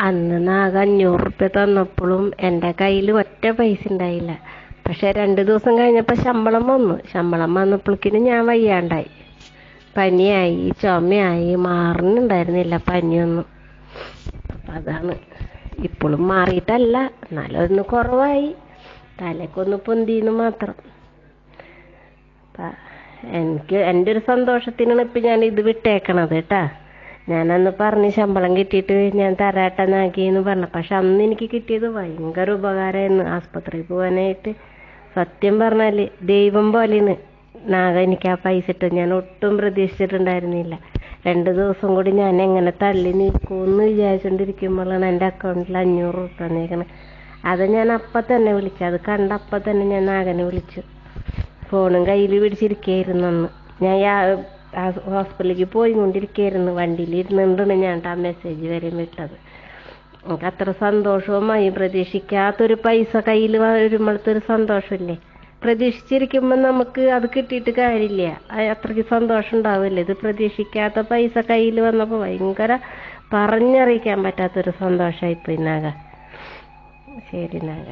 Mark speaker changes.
Speaker 1: അന്ന് നാഗ അഞ്ഞൂറ് റുപ്യ തന്നപ്പോഴും എന്റെ കയ്യിൽ ഒറ്റ പൈസ ഉണ്ടായില്ല. പക്ഷെ രണ്ട് ദിവസം കഴിഞ്ഞപ്പോൾ ശമ്പളം വന്നു. ശമ്പളം വന്നപ്പോഴേക്കിനും ഞാൻ വയ്യാണ്ടായി. പനിയായി ചുമയായി മാറുന്നുണ്ടായിരുന്നില്ല പനിയൊന്നും. അപ്പം അതാണ്. ഇപ്പോഴും മാറിയിട്ടല്ല. എന്നാലും ഒന്ന് കുറവായി. തലക്കൊന്ന് പൊന്തിന്ന് മാത്രം. എനിക്ക് എന്റെ ഒരു സന്തോഷത്തിനാണ് ഇപ്പം ഞാൻ ഇത് വിട്ടേക്കണത് കേട്ടാ. ഞാനന്ന് പറഞ്ഞ് ശമ്പളം കിട്ടിയിട്ട് ഞാൻ തരാട്ടെ നാഗിന്ന് പറഞ്ഞു. പക്ഷെ അന്ന് എനിക്ക് കിട്ടിയത് ഭയങ്കര ഉപകാരമായിരുന്നു ആസ്പത്രിയിൽ പോകാനായിട്ട് സത്യം പറഞ്ഞാൽ ദൈവം പോലെയാണ്. നാഗ എനിക്ക് ആ പൈസ ഇട്ട് ഞാൻ ഒട്ടും പ്രതീക്ഷിച്ചിട്ടുണ്ടായിരുന്നില്ല. രണ്ട് ദിവസം കൂടി ഞാൻ എങ്ങനെ തള്ളി നിൽക്കുമെന്ന് വിചാരിച്ചുകൊണ്ടിരിക്കുമ്പോഴാണ് എന്റെ അക്കൗണ്ടിൽ അഞ്ഞൂറ് റുപ്യ വന്നേക്കണത് അത് ഞാൻ അപ്പം തന്നെ വിളിച്ചു. അത് കണ്ട അപ്പം തന്നെ ഞാൻ നാഗനെ വിളിച്ചു. ഫോണും കയ്യിൽ പിടിച്ചിരിക്കുകയായിരുന്നു അന്ന്. ഞാൻ ഹോസ്പിറ്റലിലേക്ക് പോയിക്കൊണ്ടിരിക്കുന്നു കൊണ്ടിരിക്കുകയായിരുന്നു വണ്ടിയിൽ ഇരുന്നുകൊണ്ടാണ് ഞാൻ ആ മെസ്സേജ് വരെ വിട്ടത്. എനിക്ക് അത്ര സന്തോഷവുമായി പ്രതീക്ഷിക്കാത്തൊരു പൈസ കയ്യിൽ വരുമ്പോഴത്തെ ഒരു സന്തോഷമില്ലേ? പ്രതീക്ഷിച്ചിരിക്കുമ്പോൾ നമുക്ക് അത് കിട്ടിയിട്ട് കാര്യമില്ല. അത് അത്രയ്ക്ക് സന്തോഷം ഉണ്ടാവില്ല. ഇത് പ്രതീക്ഷിക്കാത്ത പൈസ കയ്യിൽ വന്നപ്പോൾ ഭയങ്കര പറഞ്ഞറിയിക്കാൻ പറ്റാത്തൊരു സന്തോഷമായിപ്പോയി നാഗ. ശരി നാഗ.